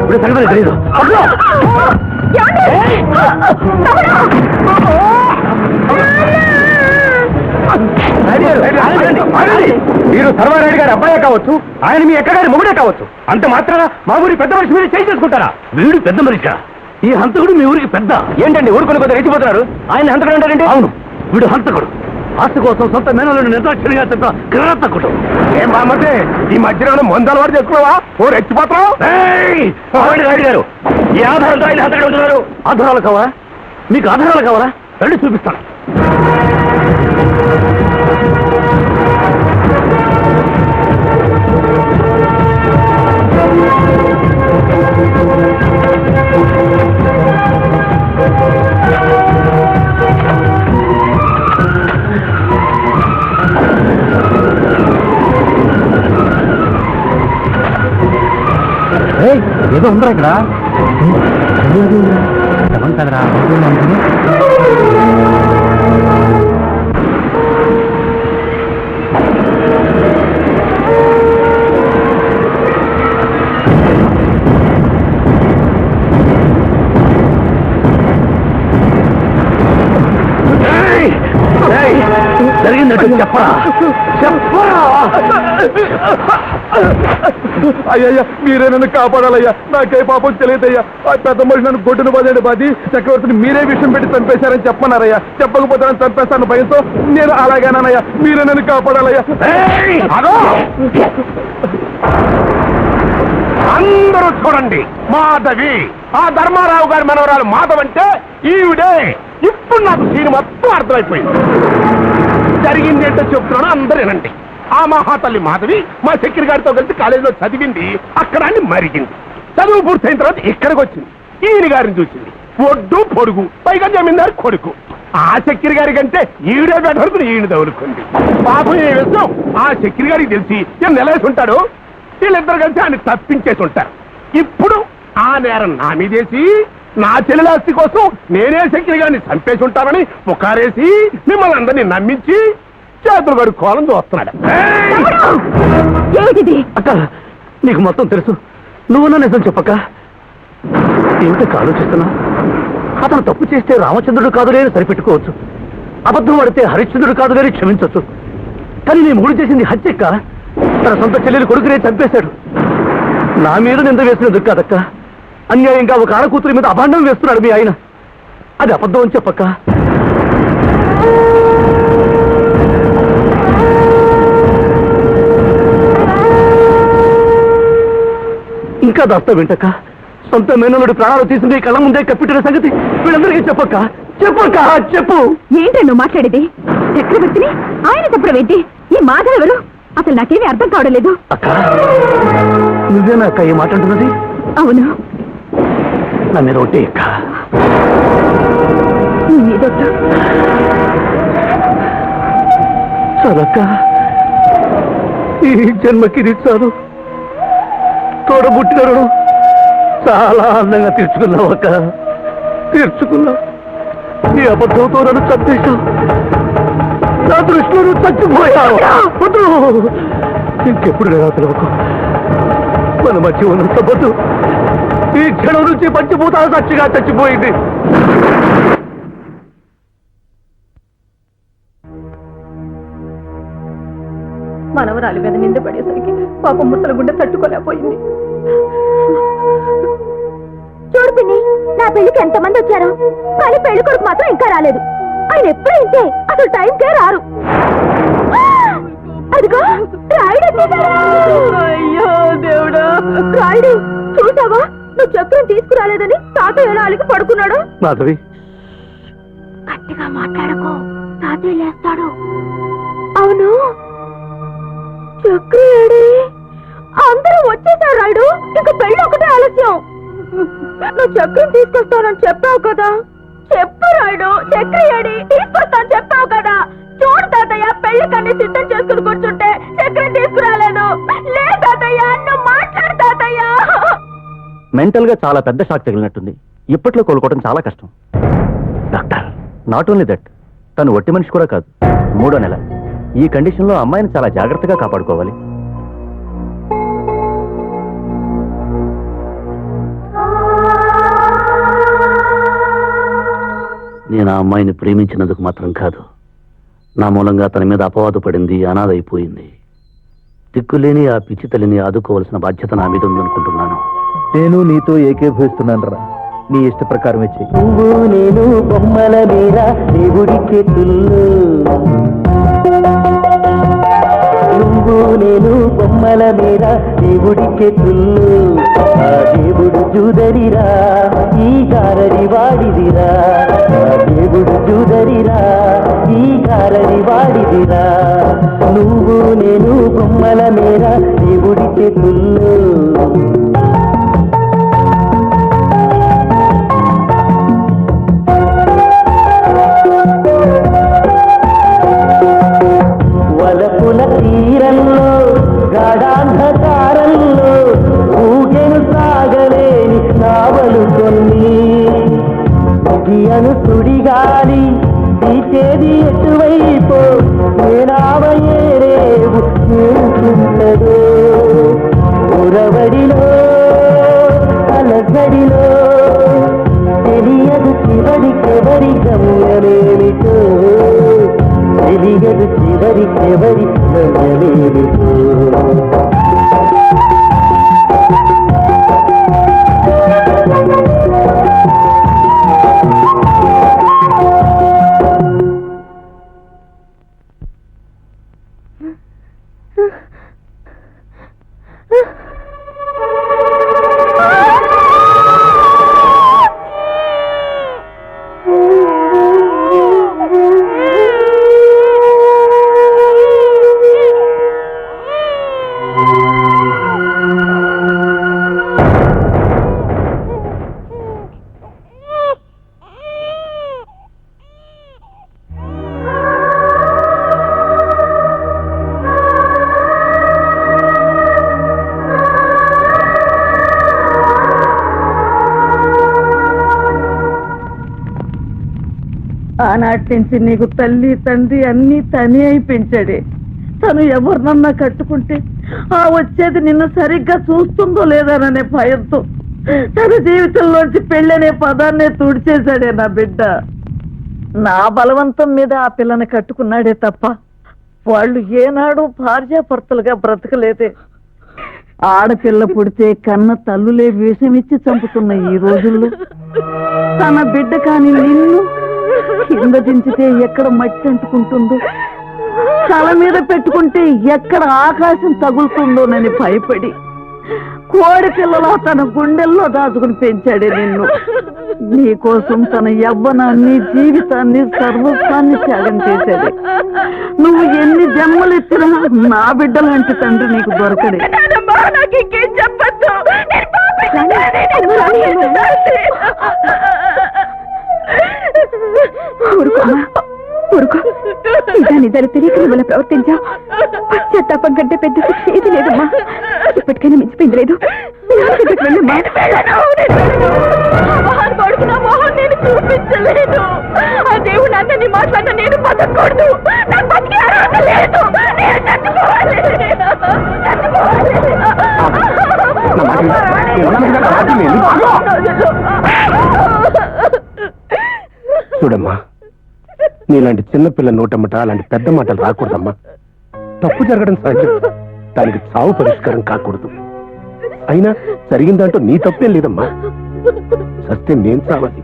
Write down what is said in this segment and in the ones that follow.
ఇప్పుడు సంగతి మీరు సర్వారెడ్డి గారి అబ్బాయే కావచ్చు ఆయన మీ ఎక్కగారి మొగుడే కావచ్చు. అంత మాత్రాన మా ఊరి పెద్ద మనిషి మీరు చేయి చేసుకుంటారా? వీడు పెద్ద మనిషి? ఈ హంతకుడు మీ ఊరికి పెద్ద. ఏంటండి? ఊరుకొని కొద్దిగా రెచ్చిపోతున్నారు. ఆయన హంతకుడు అంటారండి? అవును. వీడు హంతకుడు. ఆస్తి కోసం సొంత మేనలను నిర్దాక్షిణ్యంగా చెప్ప కిరాతకుడు. ఏం బామ్మతే ఈ మధ్యలో మందల వాడు చేసుకున్నావా? ఓ రెచ్చిపోతావు రాయుడు గారు. ఈ ఆధారాలతో ఆయన హంతకుడు ఉంటున్నారు ఆధారాలు కావాలా? మీకు ఆధారాలు కావాలా? రండి చూపిస్తాను. ఏదో ఉందా ఇక్కడ. శవం కదరా జరిగిందంటే చెప్పరా. చెప్పరా. అయ్యయ్యా మీరే నన్ను కాపాడాలయ్యా. నాకే పాపం తెలియదయ్యా. ఆ పెద్ద మనిషి నన్ను గొడ్డును బదేడు బాధి చక్రవర్తిని మీరే విషయం పెట్టి చంపేశారని చెప్పన్నారయ్యా చెప్పకపోతే నన్ను చంపేస్తాను భయంతో నేను అలాగేనానయ్యా మీరే నన్ను కాపాడాలయ్యా. అందరూ చూడండి మాధవి ఆ ధర్మారావు గారి మనవరాలు మాధవ్ అంటే ఈవిడే. ఇప్పుడు నాకు సీన్ మొత్తం అర్థమైపోయింది. జరిగింది ఏంటో చెప్తున్నాను అందరూ వినండి. ఆ మహాతల్లి మాధవి మా చక్రి గారితో కలిసి కాలేజీలో చదివింది. అక్కడ అని మరిగింది. చదువు పూర్తయిన తర్వాత ఇక్కడికి వచ్చింది. ఈయన గారిని చూసింది. ఒడ్డు పొడుగు పైగా జమీందారు కొడుకు. ఆ చక్రి గారి కంటే ఈవిడే బెటర్ ఈయన తగులుకుంది. పాపం ఏ విషయం ఆ చక్రి గారికి తెలిసి ఏం నిలవేసి ఉంటాడు. వీళ్ళిద్దరు కలిసి ఆయన తప్పించేసి ఉంటారు. ఇప్పుడు ఆ నేరం నా మీదేసి నా చెల్లెలాస్తి కోసం నేనే చక్రి గారిని చంపేసి ఉంటానని పుకారేసి మిమ్మల్ని అందరినీ నమ్మించి చేతులు కడుక్కోవాలని చూస్తున్నాడు. ఏమిటిది? అక్క నీకు మొత్తం తెలుసు. నువ్వు నిజం చెప్పక్క ఏమిటక్క ఆలోచిస్తున్నా? అతను తప్పు చేస్తే రామచంద్రుడు కాదు లేని సరిపెట్టుకోవచ్చు. అబద్ధం ఆడితే హరిశ్చంద్రుడు కాదు లేని క్షమించవచ్చు. కానీ నీ మూడు చేసింది హత్యక్క తన సొంత చెల్లెలు కొడుకునే చంపేశాడు. నా మీద నింద వేసినందుకు కాదక్క అన్యాయంగా ఒక ఆడకూతురి మీద అభాండం వేస్తున్నాడు మీ ఆయన. అది అబద్ధం అని చెప్పక్క. ఇంకా దాస్తా వింటక్క సొంత మేనలుడి ప్రాణాలు తీసింది ఈ కళ్ళ ముందే కప్పిట్టిన సంగతి వీళ్ళందరికీ చెప్పక్క. చెప్పక్క చెప్పు. ఏంటి నువ్వు మాట్లాడేది? చక్రవర్తిని? ఆయన చెప్పడం ఏంటి? ఈ మాధవ్ ఎవరు అసలు నాకేమీ అర్థం కావడం లేదు. అక్క నువ్వేనా అక్క ఈ మాట అంటున్నది? అవును. నా మీద ఒట్టే అక్క. చాలక్క ఈ జన్మకి ఇది చాలు. తోడబుట్టిన రుణం చాలా అందంగా తీర్చుకున్నావు అక్క. తీర్చుకున్నావు. నీ అబద్ధంతో నన్ను చంపేశావు. నా దృష్టిలో నువ్వు చచ్చిపోయావు. ఇంకెప్పుడు నేను తెలవకు మన మధ్య ఉన్న సంబంధం ఈ క్షణం నుంచి పంచిపోతా సచ్చిగా చచ్చిపోయింది. మనవరాలి మీద నింద పడేసరికి పాపం ముసలి గుండె తట్టుకోలేకపోయింది. చూడు పిన్ని నా పెళ్ళికి ఎంతమంది వచ్చారు? కానీ పెళ్ళి కొడుకు మాత్రం ఇంకా రాలేదు. ఆయన ఎప్పుడు ఇంతే అసలు టైంకే రారు. అదిగో రాయుడు అయ్యో దేవుడా. రాయుడు చూసావా? నువ్వు చక్రం తీసుకురాలేదని తాత ఎలా అలిగి పడుకున్నాడు? మాధవి. గట్టిగా మాట్లాడకో. తాతయ్య లేస్తాడు. అవును. చక్రి ఏడి? అందరూ వచ్చేసారు రాయుడు. ఇక పెళ్ళి ఒకటే ఆలస్యం. నువ్వు చక్రం తీసుకొస్తానని చెప్పావు కదా. చెప్పు రాయుడు చక్రి తీసుకొస్తాను చెప్పావు కదా. చూడు తాతయ్య పెళ్ళి కన్నీ సిద్ధం చేసుకుని కూర్చుంటే చక్రం తీసుకురాలేదు. లే తాతయ్య నువ్వు మాట్లాడు తాతయ్య. మెంటల్గా చాలా పెద్ద షాక్ తగిలినట్టుంది. ఇప్పట్లో కోలుకోవడం చాలా కష్టం. డాక్టర్ నాట్ ఓన్లీ దట్ తను ఒట్టి మనిషి కూడా కాదు. మూడో నెల. ఈ కండిషన్లో అమ్మాయిని చాలా జాగ్రత్తగా కాపాడుకోవాలి. నేను ఆ అమ్మాయిని ప్రేమించినందుకు మాత్రం కాదు. నా మూలంగా తన మీద అపవాదు పడింది అనాథైపోయింది. దిక్కులేని ఆ పిచ్చి తల్లిని ఆదుకోవాల్సిన బాధ్యత నా మీద ఉందనుకుంటున్నాను. నేను నీతో ఏకీభవిస్తున్నాను రా నీ ఇష్ట ప్రకారం ఇచ్చి నువ్వు నేను బొమ్మల మీద దేవుడి చేతుల్లో. నువ్వు నేను బొమ్మల మీద దేవుడి చేతుల్లో. ఆ దేవుడు చూదరిరా ఈ గారడి వాడిదిరా. ఆ దేవుడు చూదరిరా ఈ గారడి వాడిదిరా. నువ్వు నేను బొమ్మల మీద దేవుడి చేతుల్లో. Thank you. ఆనాటి నుంచి నీకు తల్లి తండ్రి అన్ని తనే అయి పెంచాడే. తను ఎవరినన్నా కట్టుకుంటే ఆ వచ్చేది నిన్ను సరిగ్గా చూస్తుందో లేదాననే భయంతో తన జీవితంలోంచి పెళ్ళనే పదాన్నే తుడిచేశాడే నా బిడ్డ. నా బలవంతం మీద ఆ పిల్లని కట్టుకున్నాడే తప్ప వాళ్ళు ఏనాడు భార్యాభర్తలుగా బ్రతకలేదే. ఆడపిల్ల పుడితే కన్న తల్లులే విషమిచ్చి చంపుతున్న ఈ రోజుల్లో తన బిడ్డ కాని నిన్ను కింద దించితే ఎక్కడ మట్టి అంటుకుంటుందో? తల మీద పెట్టుకుంటే ఎక్కడ ఆకాశం తగులుతుందోనని భయపడి. కోడి పిల్లలా తన గుండెల్లో దాచుకుని పెంచాడే నిన్ను. నీకోసం తన యవ్వనాన్ని జీవితాన్ని సర్వస్వాన్ని త్యాగం చేశాడు. నువ్వు ఎన్ని జన్మలెత్తినా నా బిడ్డలాంటి తండ్రి నీకు దొరకడే. నాకు ఇంకేం చెప్పద్దు నేను పాపిష్టిదాన్ని, నేను పాపిష్టిదాన్ని. ఊరుకోమా ఊరుకో ఇదా నిజాలు తెలియక నువ్వు ప్రవర్తించావు పశ్చాత్తాపం కంటే పెద్ద శిక్ష ఏది లేదమ్మా. ఇప్పటికైనా మించిపోయింది లేదు. చూపించలేదు. ఆ దేవుడు అన్నని మాట్లాడిన నేను బతకూడదు నాకు బతికే అర్హత లేదు. నేను చచ్చిపోవాలి. చూడమ్మా నీలాంటి చిన్నపిల్ల నోటమ్మట అలాంటి పెద్ద మాటలు రాకూడదమ్మా. తప్పు జరగడం సహజం దానికి చావు పరిష్కారం కాకూడదు. అయినా జరిగిన దాంట్లో నీ తప్పేం లేదమ్మా. సస్తే నేను చావాలి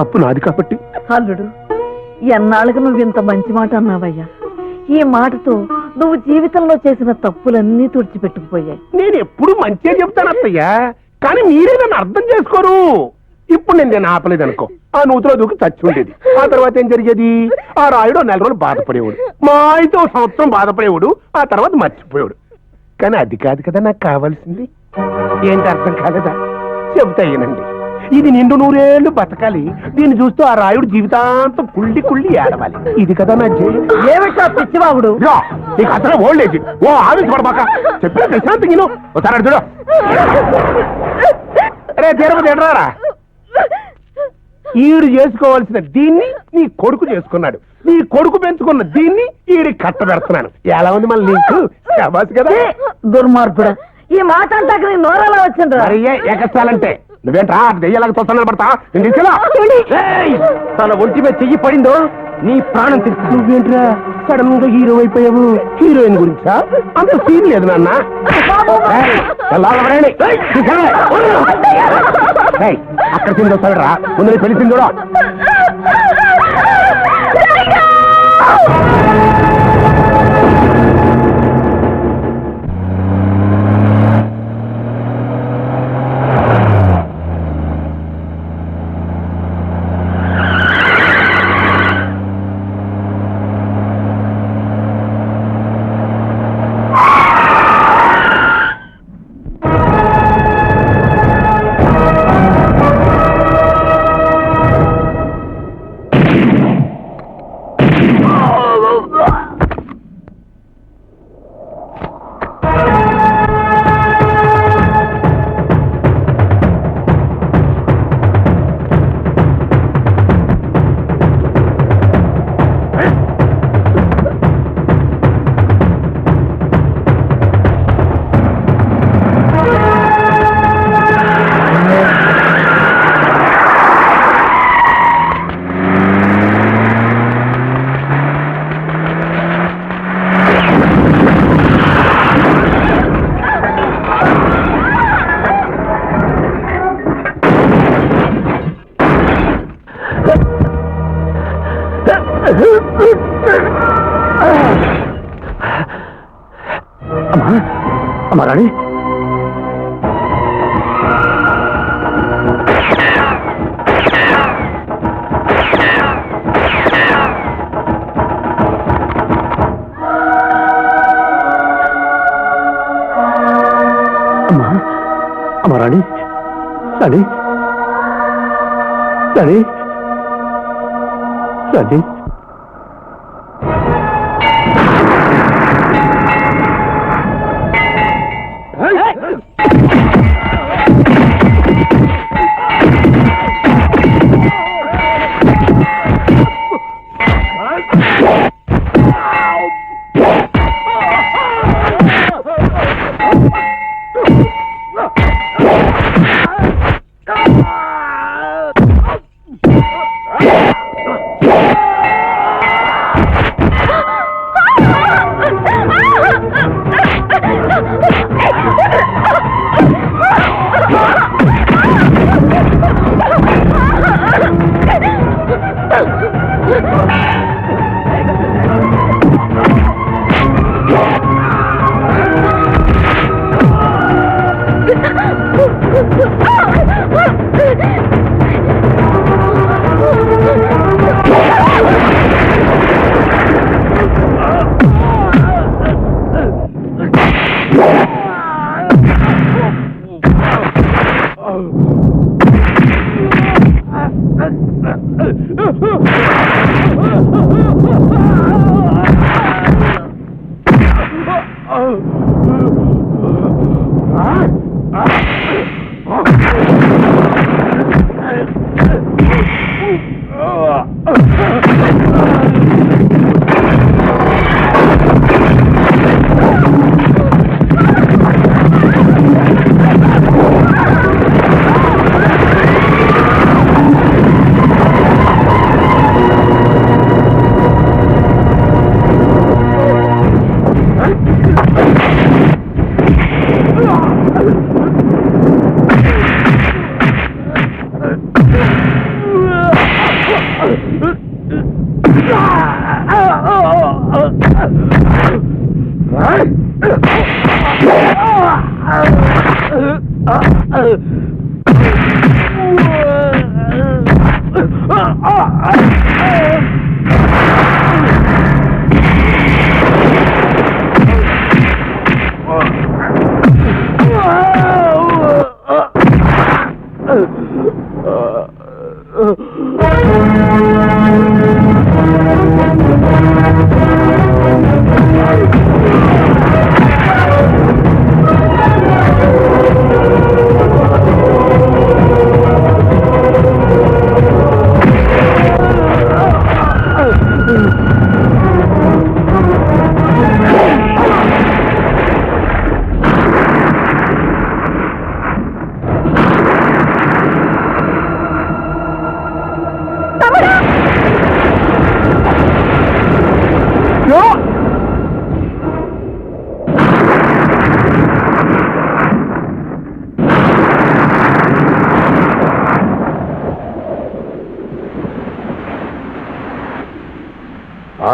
తప్పు నాది కాబట్టి. అల్లుడు ఎన్నాళ్ళకు నువ్వు ఇంత మంచి మాట అన్నావయ్యా? ఈ మాటతో నువ్వు జీవితంలో చేసిన తప్పులన్నీ తుడిచిపెట్టుకుపోయాయి. నేను ఎప్పుడు మంచిగా చెప్తాను అత్తయ్యా. కానీ మీరే నన్ను అర్థం చేసుకోరు. ఇప్పుడు నేను నేను ఆపలేదనుకో. ఆ నూతిలో దూకి చచ్చి ఉండేది ఆ తర్వాత ఏం జరిగేది? ఆ రాయుడు నెల రోజులు బాధపడేవాడు. మా అయితే సంవత్సరం బాధపడేవాడు. ఆ తర్వాత మర్చిపోయాడు. కానీ అది కాదు కదా నాకు కావాల్సింది. ఏంటి అర్థం కాలేదా? చెబుతా ఏనండి ఇది నిండు నూరేళ్ళు బతకాలి. దీన్ని చూస్తూ ఆ రాయుడు జీవితాంతం కుళ్ళి కుళ్ళి ఏడవాలి. ఇది కదా నా ఏమిటా నీకు అసలు ఓల్డేజ్ ఓ ఆవేశపడబాక చెప్పిన ప్రశాంత్ నేను ఒకసారి చూడు. రే తిరుపతి ఎడరారా? ఈడు చేసుకోవాల్సిన దీన్ని నీ కొడుకు చేసుకున్నాడు. నీ కొడుకు పెంచుకున్న దీన్ని ఈడి కట్టబెడుతున్నాను ఎలా ఉంది మన లింక్? శాబాస్ కదా? దుర్మార్గుడు. ఈ మాట అంటాక నీ నోరలా వచ్చిండ్రా మరి ఏ ఎగస్టాలంటే నువ్వేంట్రా? దెయ్యాలకు తొత్తన పడతా నేను తీసుకెళ్ళా? తన ఒంటి మీద చెయ్యి పడిందో? నీ ప్రాణం తీస్తా నువ్వేంట్రా? సడన్గా హీరో అయిపోయావు. హీరోయిన్ గురించా? అంత సీన్ లేదు నాన్న. అక్కడ తిందో సరే రా ముందు నీ పెళ్ళి తిందుడా? అమ్మా రాణి. రాణి. రాణి. Ah! Ah! ah.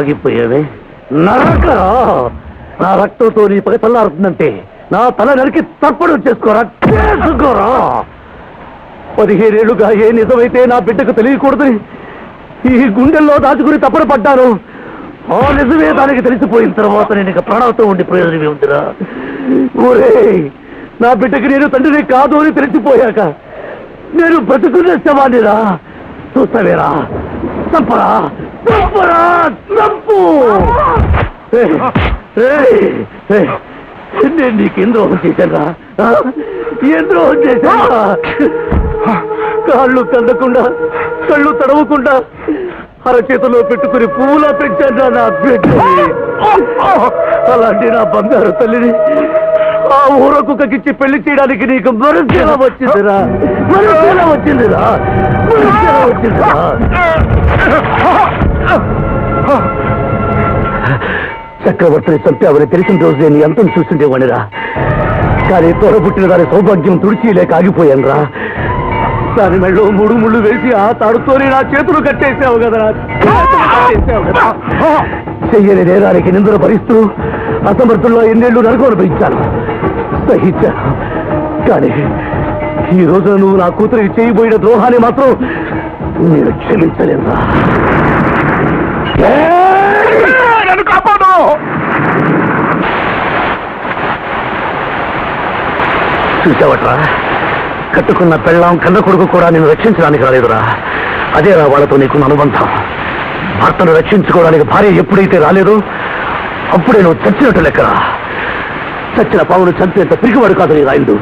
ఆగిపోయావే? నరకరా! నా రక్తంతో నీ పగ తల్లారుతుందంటే నా తల నరికి తప్పడు చేసుకోరా చేసుకోరా! పదిహేనేళ్ళుగా ఏ నిజమైతే నా బిడ్డకు తెలియకూడదని ఈ గుండెల్లో దాచుకుని తప్పన పడ్డాను ఆ నిజమే దానికి తెలిసిపోయిన తర్వాత నేను ఇక ప్రాణాలతో ఉండి ప్రయోజనం ఏముందిరా ఊరే నా బిడ్డకి నేను తండ్రిని కాదు అని తెలిసిపోయాక నేను బ్రతుకునే శవాన్నిరా. చూస్తావేరా? తప్పరా చంపరా చంపు నేను నీకేం ద్రోహం చేశారా ఏం ద్రోహం కాళ్ళు కదకుండా కళ్ళు తడవకుండా అరచేతిలో పెట్టుకుని పువ్వులా పెంచాను నా బిడ్డని అలాంటి నా బంగారు తల్లిని ఆ ఊరకుక్కకిచ్చి పెళ్ళి చేయడానికి నీకు మరుసేలా వచ్చిందిరా. మరుసేలా వచ్చిందిరా. మరుసేలా వచ్చిందిరా. చక్రవర్తిని చంపావని తెలిసిన రోజు నేను ఎంతం చూసిండేవాడిరా కానీ తోడబుట్టిన దాని సౌభాగ్యం తుడిచిలేక ఆగిపోయాను రా. దాని మెళ్ళో మూడు ముళ్ళు వేసి ఆ తాడుతోనే నా చేతులు కట్టేసావు కదరా చెయ్యని నేరానికి నిందలు భరిస్తూ అసమర్థుల్లో ఎన్నేళ్ళు నరకం అనిపించాను సహించాను కానీ ఈ రోజు నువ్వు నా కూతురికి చేయబోయిన ద్రోహాన్ని మాత్రం నేను క్షమించలేనురా నన్ను కాపాడు! చూసావట్రా? కట్టుకున్న పెళ్ళాం కన్న కొడుకు కూడా నేను రక్షించడానికి రాలేదురా. అదేరా వాళ్ళతో నీకున్న అనుబంధం. భర్తను రక్షించుకోవడానికి భార్య ఎప్పుడైతే రాలేదు అప్పుడే నువ్వు చచ్చినట్టు లెక్కరా. చచ్చిన పావును చంపేంత పిరికివాడు కాదు నీ రాయుడు.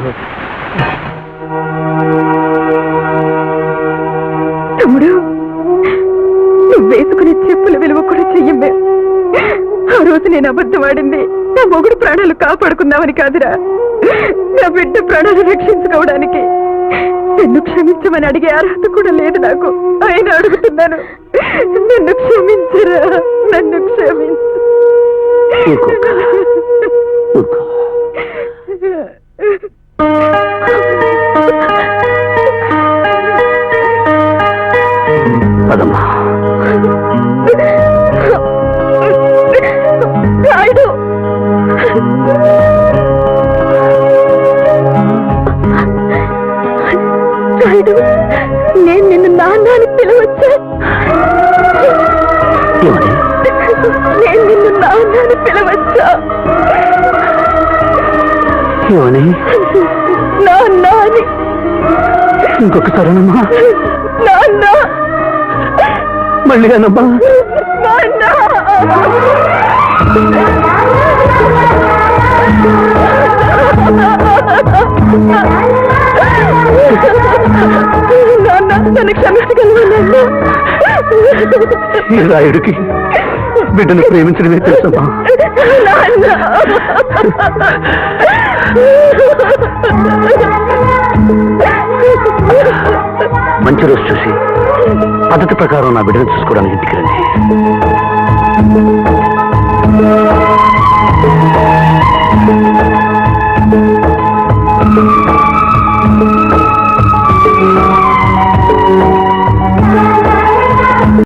నేను అబద్ధం ఆడింది. నా మొగుడు ప్రాణాలు కాపాడుకుందామని కాదురా. నా బిడ్డ ప్రాణాలు రక్షించుకోవడానికి నన్ను క్షమించమని అడిగే అర్హత కూడా లేదు నాకు. ఆయన అడుగుతున్నాను నన్ను క్షమించరా? నన్ను క్షమించు. ఊరుకో. ఊరుకో. ఏమని నాన్న. అని ఇంకొకసారి నాన్న. మళ్ళీ అనమ్మా నాన్న నాన్న నన్ను? రాయుడికి బిడ్డను ప్రేమించడమే తెలుసమ్మా. మంచి రోజు చూసి పద్ధతి ప్రకారం నా బిడ్డను చూసుకోవడానికి ఇంటికి రండి.